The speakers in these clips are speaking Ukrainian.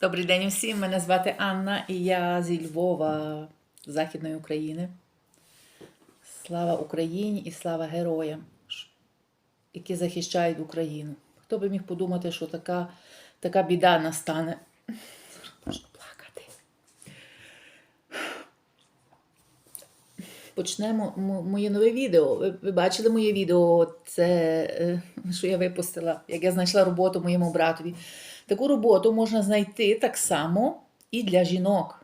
Добрий день усім. Мене звати Анна і я зі Львова, Західної України. Слава Україні і слава героям, які захищають Україну. Хто би міг подумати, що така, така біда настане? Можу плакати. Почнемо моє нове відео. Ви, ви бачили моє відео? Це е, що я випустила, як я знайшла роботу моєму братові. Таку роботу можна знайти так само і для жінок.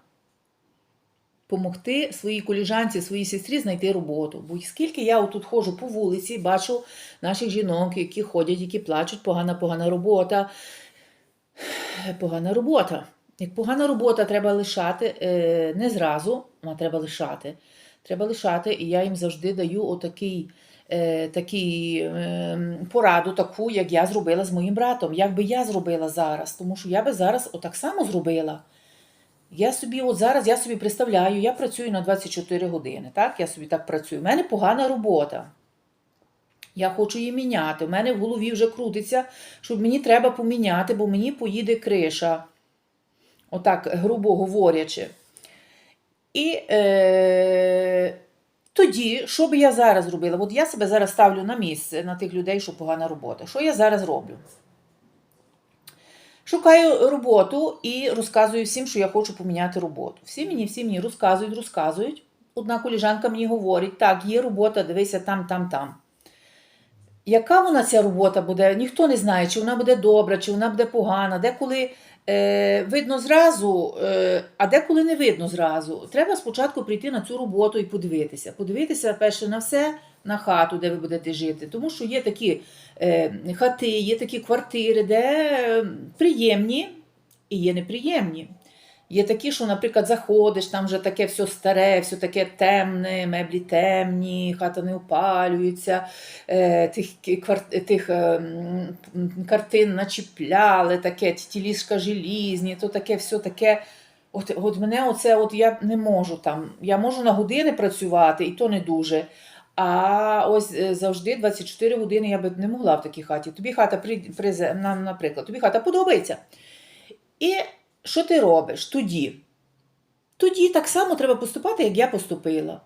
Помогти своїй коліжанці, своїй сестрі знайти роботу. Бо скільки я тут ходжу по вулиці, бачу наших жінок, які ходять, які плачуть, погана, погана робота. Погана робота. Як погана робота треба лишати е, не зразу, а треба лишати. Треба лишати, і я їм завжди даю отакий, е, такий, е, пораду, таку, як я зробила з моїм братом. Як би я зробила зараз? Тому що я би зараз отак само зробила. Я собі, от зараз я собі представляю, я працюю на 24 години. Так? Я собі так працюю. У мене погана робота. Я хочу її міняти. У мене в голові вже крутиться, що мені треба поміняти, бо мені поїде криша. Отак, грубо говорячи. І е, тоді, що би я зараз робила? От я себе зараз ставлю на місце на тих людей, що погана робота. Що я зараз роблю? Шукаю роботу і розказую всім, що я хочу поміняти роботу. Всі мені, всі мені розказують, розказують. Одна коліжанка мені говорить, так, є робота, дивися там, там, там. Яка вона ця робота буде? Ніхто не знає, чи вона буде добра, чи вона буде погана, деколи е, видно зразу, е, а деколи не видно зразу. Треба спочатку прийти на цю роботу і подивитися. Подивитися перше на все, на хату, де ви будете жити. Тому що є такі е, хати, є такі квартири, де е, приємні і є неприємні. Є такі, що, наприклад, заходиш, там вже таке все старе, все таке темне, меблі темні, хата не опалюється, е, тих, тих е, картин начіпляли, таке, ті ліжка желізні, то таке все таке. От, от мене оце, от я не можу там. Я можу на години працювати, і то не дуже. А ось е, завжди 24 години я би не могла в такій хаті. Тобі хата, наприклад, тобі хата подобається. І що ти робиш тоді? Тоді так само треба поступати, як я поступила.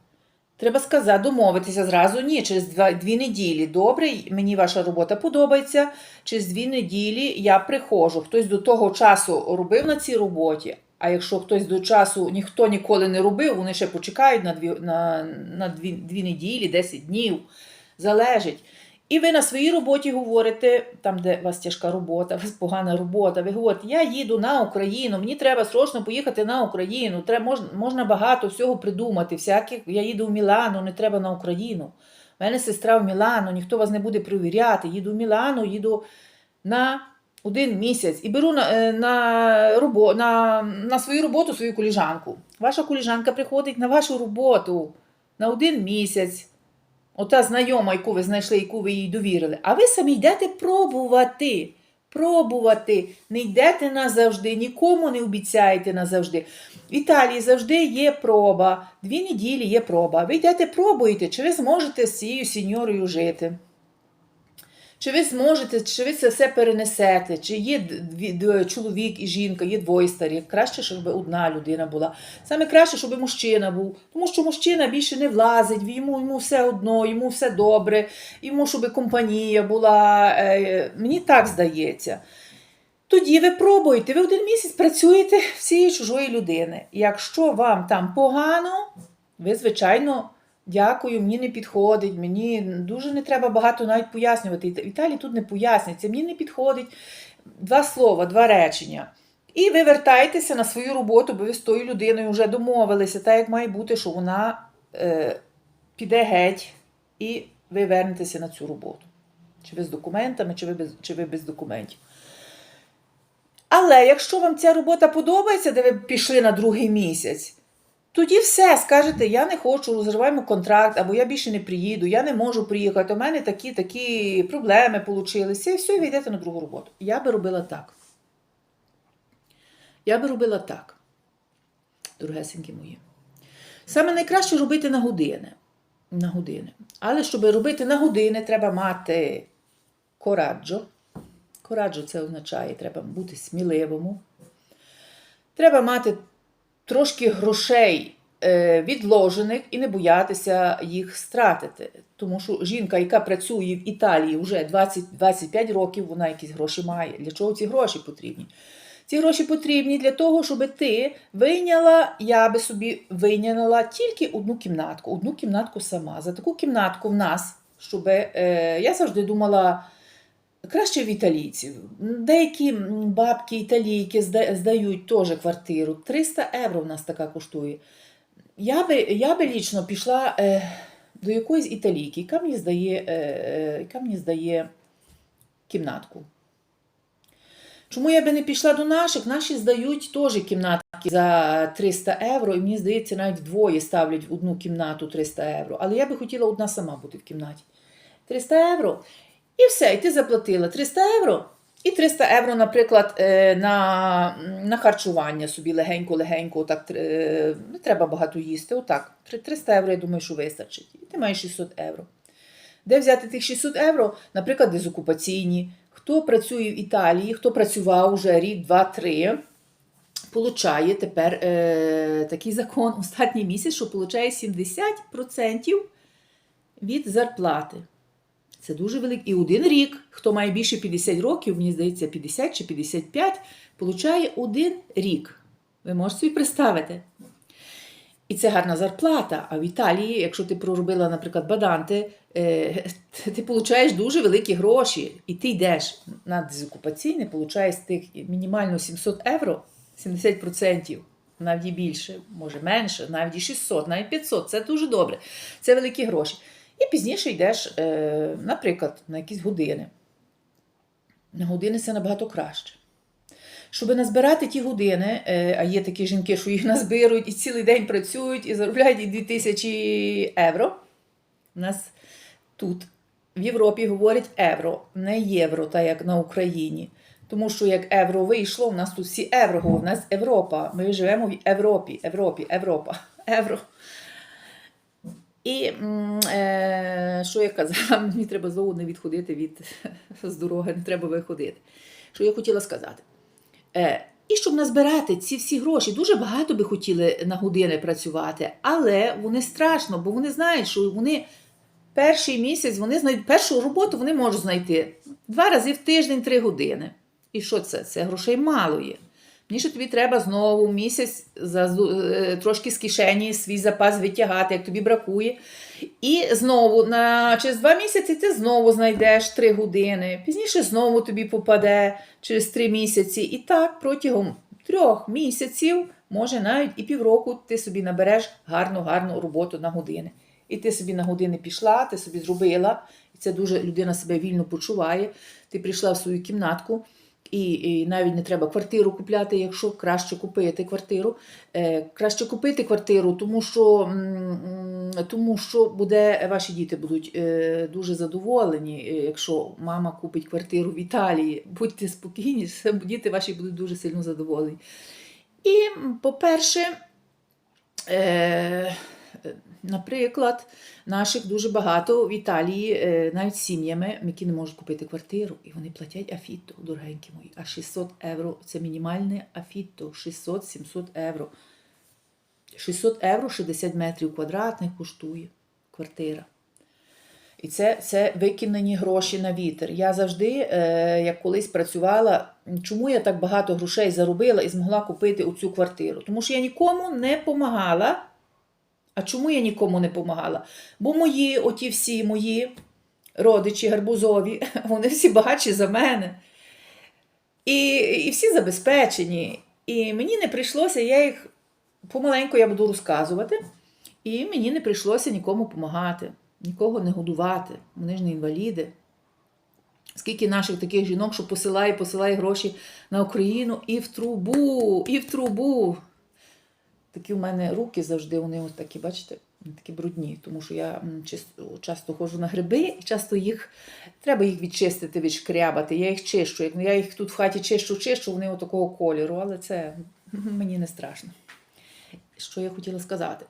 Треба сказати, домовитися зразу. Ні, через дві неділі. Добре, мені ваша робота подобається. Через дві неділі я приходжу. Хтось до того часу робив на цій роботі. А якщо хтось до часу ніхто ніколи не робив, вони ще почекають на дві, на, на дві, дві неділі, 10 днів. Залежить. І ви на своїй роботі говорите, там, де у вас тяжка робота, у вас погана робота, ви говорите, я їду на Україну, мені треба срочно поїхати на Україну. Треба, можна, можна багато всього придумати. Всяких, я їду в Мілану, не треба на Україну. У мене сестра в Мілану, ніхто вас не буде перевіряти. Їду в Мілану, їду на один місяць і беру на, е, на, робо, на, на свою роботу свою коліжанку. Ваша коліжанка приходить на вашу роботу на один місяць. Ота знайома, яку ви знайшли, яку ви їй довірили. А ви самі йдете пробувати. Пробувати. Не йдете назавжди, нікому не обіцяєте назавжди. В Італії завжди є проба. Дві неділі є проба. Ви йдете, пробуєте, чи ви зможете з цією сіньорою жити. Чи ви зможете, чи ви це все перенесете, чи є чоловік і жінка, є двоє старих. Краще, щоб одна людина була. Саме краще, щоб мужчина був. Тому що мужчина більше не влазить, йому, йому все одно, йому все добре, йому, щоб компанія була. Е, мені так здається. Тоді ви пробуєте, ви один місяць працюєте в цієї чужої людини. Якщо вам там погано, ви, звичайно, дякую, мені не підходить, мені дуже не треба багато навіть пояснювати. В Італії тут не пояснюється, мені не підходить два слова, два речення. І ви вертаєтеся на свою роботу, бо ви з тою людиною вже домовилися, так як має бути, що вона е, піде геть, і ви вернетеся на цю роботу. Чи ви з документами, чи ви без, чи ви без документів. Але якщо вам ця робота подобається, де ви пішли на другий місяць, тоді все, скажете, я не хочу, розриваємо контракт, або я більше не приїду, я не можу приїхати, у мене такі такі проблеми получилися, і все, і ви йдете на другу роботу. Я би робила так. Я би робила так, дорогесенькі мої. Саме найкраще робити на години. На години. Але щоб робити на години, треба мати кораджо. Кораджо це означає, треба бути сміливому. треба мати трошки грошей е, відложених і не боятися їх стратити. Тому що жінка, яка працює в Італії вже 20-25 років, вона якісь гроші має. Для чого ці гроші потрібні? Ці гроші потрібні для того, щоб ти вийняла, я би собі вийняла тільки одну кімнатку, одну кімнатку сама. За таку кімнатку в нас, щоб е, я завжди думала. Краще в італійців. Деякі бабки італійки здають теж квартиру. 300 євро в нас така коштує. Я би, я би лічно пішла е, до якоїсь італійки, яка мені здає, е, е, яка мені здає кімнатку. Чому я би не пішла до наших? Наші здають теж кімнатки за 300 євро, і мені здається, навіть двоє ставлять в одну кімнату 300 євро. Але я би хотіла одна сама бути в кімнаті. 300 євро. І все, і ти заплатила 300 євро. І 300 євро, наприклад, е, на, на харчування собі легенько-легенько, так, е, не треба багато їсти. Отак, 300 євро, я думаю, що вистачить. І ти маєш 600 євро. Де взяти тих 600 євро? Наприклад, дезокупаційні. Хто працює в Італії, хто працював уже рік, два, три, получає тепер е, такий закон останній місяць, що получає 70% від зарплати. Це дуже великий. І один рік, хто має більше 50 років, мені здається, 50 чи 55, получає один рік. Ви можете собі представити. І це гарна зарплата. А в Італії, якщо ти проробила, наприклад, баданти, е, ти получаєш дуже великі гроші. І ти йдеш на дезокупаційне, получаєш з тих мінімально 700 євро, 70%, навіть більше, може менше, навіть і 600, навіть 500. Це дуже добре. Це великі гроші. І пізніше йдеш, е, наприклад, на якісь години. На години це набагато краще. Щоб назбирати ті години, е, а є такі жінки, що їх назбирують і цілий день працюють і заробляють і 2000 євро. У нас тут в Європі говорять євро, не євро, так як на Україні. Тому що як євро вийшло, у нас тут всі євро, у нас Європа. Ми живемо в Європі, Європі, Європа, євро. І е, що я казала, мені треба знову не відходити від з дороги, не треба виходити. Що я хотіла сказати? Е, і щоб назбирати ці всі гроші, дуже багато би хотіли на години працювати, але вони страшно, бо вони знають, що вони перший місяць вони знайдуть першу роботу вони можуть знайти два рази в тиждень три години. І що це? Це грошей мало є. Мені ще тобі треба знову місяць е, трошки з кишені свій запас витягати, як тобі бракує. І знову на, через два місяці ти знову знайдеш три години. Пізніше знову тобі попаде через три місяці. І так протягом трьох місяців, може навіть і півроку, ти собі набереш гарну, гарну роботу на години. І ти собі на години пішла, ти собі зробила, і це дуже людина себе вільно почуває. Ти прийшла в свою кімнатку. І, і навіть не треба квартиру купляти, якщо краще купити квартиру. Е, краще купити квартиру, тому що, м, тому що буде, ваші діти будуть е, дуже задоволені, е, якщо мама купить квартиру в Італії. Будьте спокійні, діти ваші будуть дуже сильно задоволені. І, по-перше, е, Наприклад, наших дуже багато в Італії, е, навіть сім'ями, які не можуть купити квартиру, і вони платять афітто, дорогенькі мої. А 600 євро це мінімальне афітто, 600-700 євро. 600 євро 60 метрів квадратних коштує квартира. І це, це викинені гроші на вітер. Я завжди, е, як колись працювала, чому я так багато грошей заробила і змогла купити оцю квартиру? Тому що я нікому не помагала. А чому я нікому не допомагала? Бо мої, оті всі мої родичі гарбузові, вони всі багатші за мене. І, і всі забезпечені. І мені не прийшлося, я їх помаленьку я буду розказувати, і мені не прийшлося нікому допомагати, нікого не годувати. Вони ж не інваліди. Скільки наших таких жінок, що посилає, посилає гроші на Україну і в трубу, і в трубу. Такі в мене руки завжди, вони ось такі, бачите, такі брудні, тому що я часто ходжу на гриби і часто їх треба їх відчистити, відшкрябати. Я їх чищу. Як я їх тут в хаті чищу, чищу, вони отакого кольору, але це мені не страшно. Що я хотіла сказати?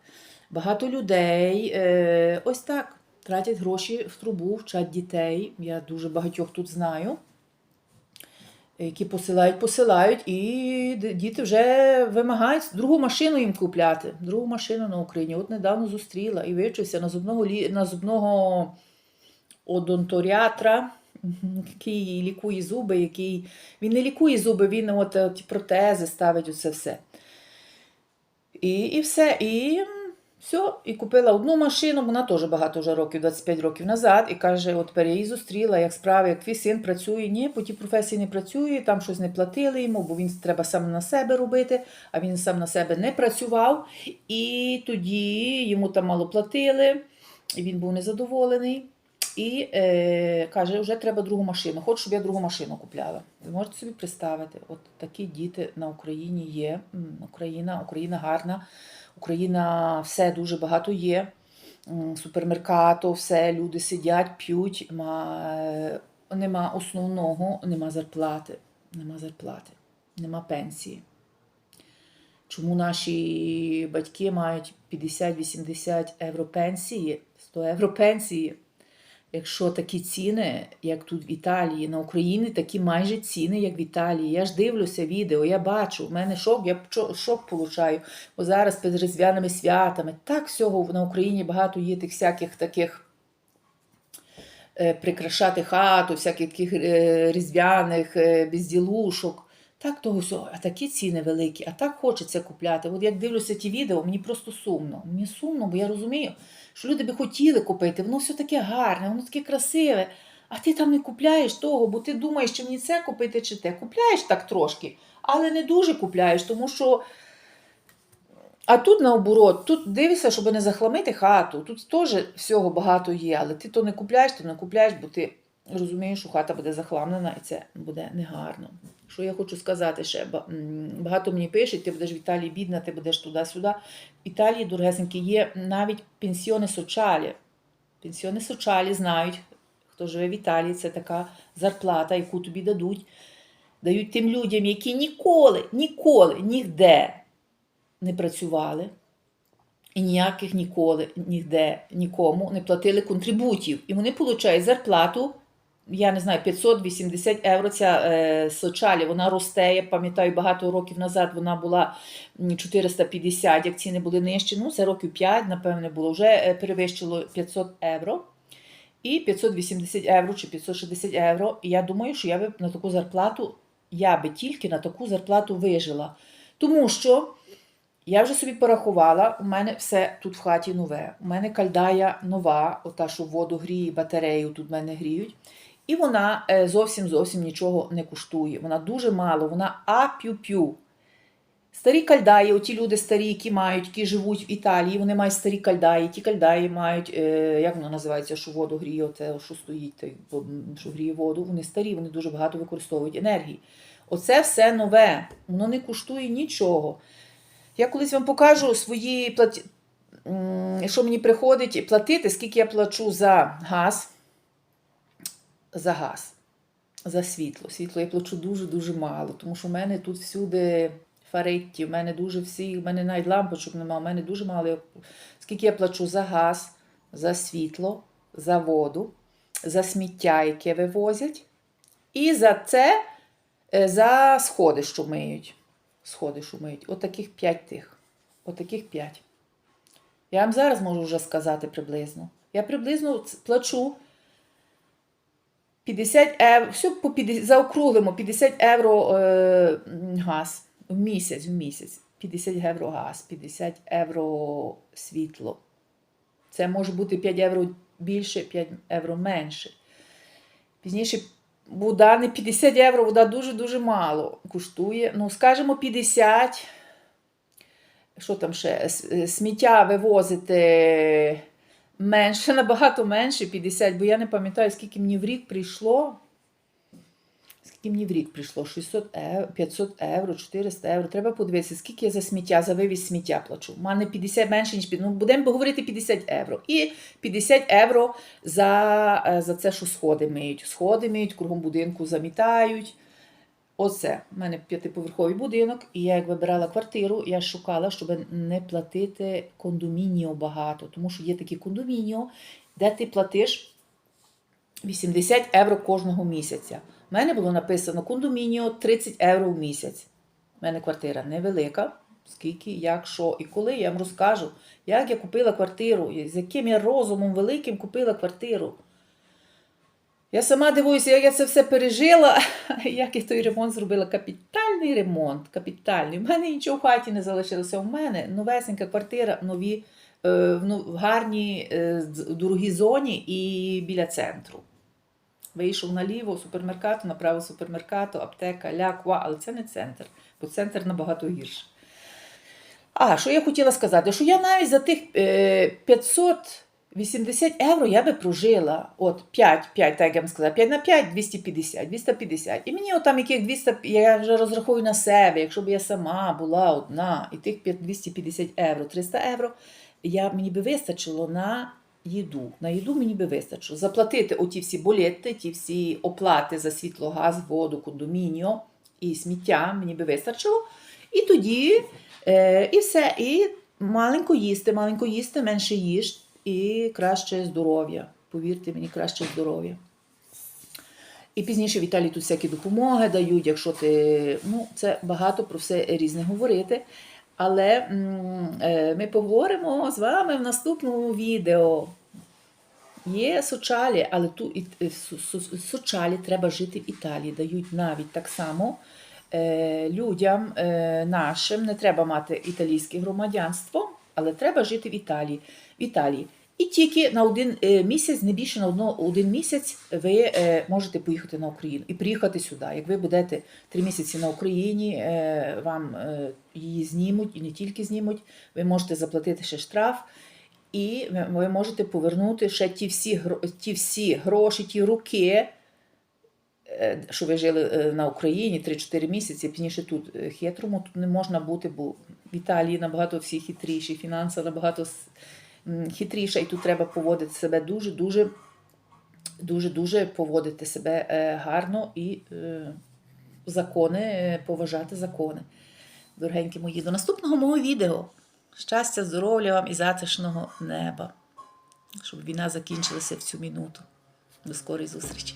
Багато людей е, ось так тратять гроші в трубу, вчать дітей. Я дуже багатьох тут знаю. Які посилають, посилають, і діти вже вимагають другу машину їм купляти. Другу машину на Україні. От недавно зустріла і вивчився на зубного, на зубного одонторіатра, який лікує зуби, який він не лікує зуби, він от ті протези ставить оце все. І, і все. І все. І купила одну машину, вона теж багато вже років, 25 років назад, і каже: от тепер я її зустріла, як справи, як твій син працює. Ні, по тій професії не працює, там щось не платили йому, бо він треба сам на себе робити, а він сам на себе не працював. І тоді йому там мало платили, і він був незадоволений. І е, каже, вже треба другу машину. Хочу, щоб я другу машину купляла. Ви можете собі представити, от такі діти на Україні є. Україна, Україна гарна, Україна все дуже багато є. Супермеркато, все, люди сидять, п'ють, ма, е, нема основного, нема зарплати. Нема зарплати, нема пенсії. Чому наші батьки мають 50-80 євро пенсії, 100 євро пенсії? Якщо такі ціни, як тут в Італії, на Україні такі майже ціни, як в Італії. Я ж дивлюся відео, я бачу, в мене шок, я шок получаю. Бо зараз перед різдвяними святами так всього на Україні багато є тих всяких таких е, прикрашати хату, всяких таких е, різдвяних е, безділушок. Так того всього, а такі ціни великі, а так хочеться купляти. От як дивлюся ті відео, мені просто сумно. Мені сумно, бо я розумію, що люди би хотіли купити, воно все таке гарне, воно таке красиве. А ти там не купляєш того, бо ти думаєш, чи мені це купити, чи те. Купляєш так трошки, але не дуже купляєш, тому що. А тут наоборот, тут дивишся, щоб не захламити хату. Тут теж всього багато є, але ти то не купляєш, то не купляєш, бо ти розумієш, що хата буде захламлена і це буде негарно. Що я хочу сказати ще? Багато мені пишуть, ти будеш в Італії бідна, ти будеш туди-сюди. В Італії, дорогесенькі, є навіть пенсіони сочалі. Пенсіони сочалі знають, хто живе в Італії, це така зарплата, яку тобі дадуть. Дають тим людям, які ніколи, ніколи, ніде не працювали і ніяких ніколи, ніде, нікому не платили контрибутів. І вони отримують зарплату, я не знаю, 580 євро. Ця е, сочалі, вона росте. Я пам'ятаю, багато років назад вона була 450, як ціни були нижчі. Ну, це років 5, напевне, було. Вже е, перевищило 500 євро. І 580 євро чи 560 євро. І я думаю, що я би на таку зарплату, я би тільки на таку зарплату вижила. Тому що я вже собі порахувала, у мене все тут в хаті нове. У мене кальдая нова, ота, що воду гріє, батарею тут в мене гріють. І вона е, зовсім зовсім нічого не коштує. Вона дуже мало, вона а-пю-пю. Старі кальдаї, оті люди старі, які мають, які живуть в Італії, вони мають старі кальдаї. Ті кальдаї мають, е, як воно називається, що воду гріє, оце, що стоїть, що гріє воду. Вони старі, вони дуже багато використовують енергії. Оце все нове, воно не коштує нічого. Я колись вам покажу свої платі... м, що мені приходить платити, скільки я плачу за газ. За газ, за світло. Світло я плачу дуже-дуже мало, тому що в мене тут всюди фаритті, в мене дуже всі, в мене навіть лампочок немає, в мене дуже мало. Скільки я плачу за газ, за світло, за воду, за сміття, яке вивозять, і за це е, за сходи, що миють. Сходи, що миють. Отаких п'ять тих. Отаких п'ять. Я вам зараз можу вже сказати приблизно. Я приблизно плачу 50 євро, все по 50, заокруглимо 50 євро е, газ в місяць, в місяць. 50 євро газ, 50 євро світло. Це може бути 5 євро більше, 5 євро менше. Пізніше вода не 50 євро, вода дуже-дуже мало коштує. Ну, скажімо, 50. Що там ще? Сміття вивозити менше, набагато менше 50, бо я не пам'ятаю, скільки мені в рік прийшло. Скільки мені в рік прийшло? 600 євро, 500 євро, 400 євро. Треба подивитися, скільки я за сміття, за вивіз сміття плачу. У мене 50 менше, ніж 50. Ну, будемо говорити 50 євро. І 50 євро за, е, за це, що сходи миють. Сходи миють, кругом будинку замітають. Оце. У мене п'ятиповерховий будинок, і я як вибирала квартиру, я шукала, щоб не платити кондомініо багато. Тому що є такі кондомініо, де ти платиш 80 євро кожного місяця. У мене було написано кондомініо 30 євро в місяць. У мене квартира невелика. Скільки, як, що і коли я вам розкажу, як я купила квартиру, з яким я розумом великим купила квартиру. Я сама дивуюся, як я це все пережила, як я той ремонт зробила. Капітальний ремонт. капітальний. У мене нічого в хаті не залишилося. У мене новесенька квартира нові, е, в гарній е, дорогій зоні і біля центру. Вийшов наліво, супермеркату, направо супермеркату, аптека, ляква, але це не центр, бо центр набагато гірше. А, що я хотіла сказати? Що я навіть за тих е, 500. 80 євро я би прожила от 5, 5, так як я вам сказала, 5 на 5, 250, 250. І мені отам яких 200, я вже розрахую на себе, якщо б я сама була одна, і тих 250 євро, 300 євро, я, мені би вистачило на їду. На їду мені би вистачило. Заплатити оті всі болети, ті всі оплати за світло, газ, воду, кондомініо і сміття мені би вистачило. І тоді, е, і все, і маленько їсти, маленько їсти, менше їж і краще здоров'я. Повірте мені, краще здоров'я. І пізніше в Італії тут всякі допомоги дають, якщо ти. Ну, це багато про все різне говорити. Але е, ми поговоримо з вами в наступному відео. Є сочалі, але ту е, сочалі треба жити в Італії. Дають навіть так само е, людям нашим не треба мати італійське громадянство, але треба жити в Італії. В Італії. І тільки на один е, місяць, не більше на один місяць, ви е, можете поїхати на Україну і приїхати сюди. Як ви будете три місяці на Україні, е, вам її знімуть і не тільки знімуть, ви можете заплатити ще штраф. І ви- можете повернути ще ті всі, ті всі гроші, ті роки, е, що ви жили на Україні 3-4 місяці, пізніше тут хитрому, тут не можна бути, бо в Італії набагато всі хитріші, фінанси набагато хитріша, і тут треба поводити себе дуже-дуже дуже-дуже поводити себе е, гарно і е, закони, е, поважати закони. Дорогенькі мої, до наступного мого відео. Щастя, здоров'я вам і затишного неба. Щоб війна закінчилася в цю минуту. До скорої зустрічі!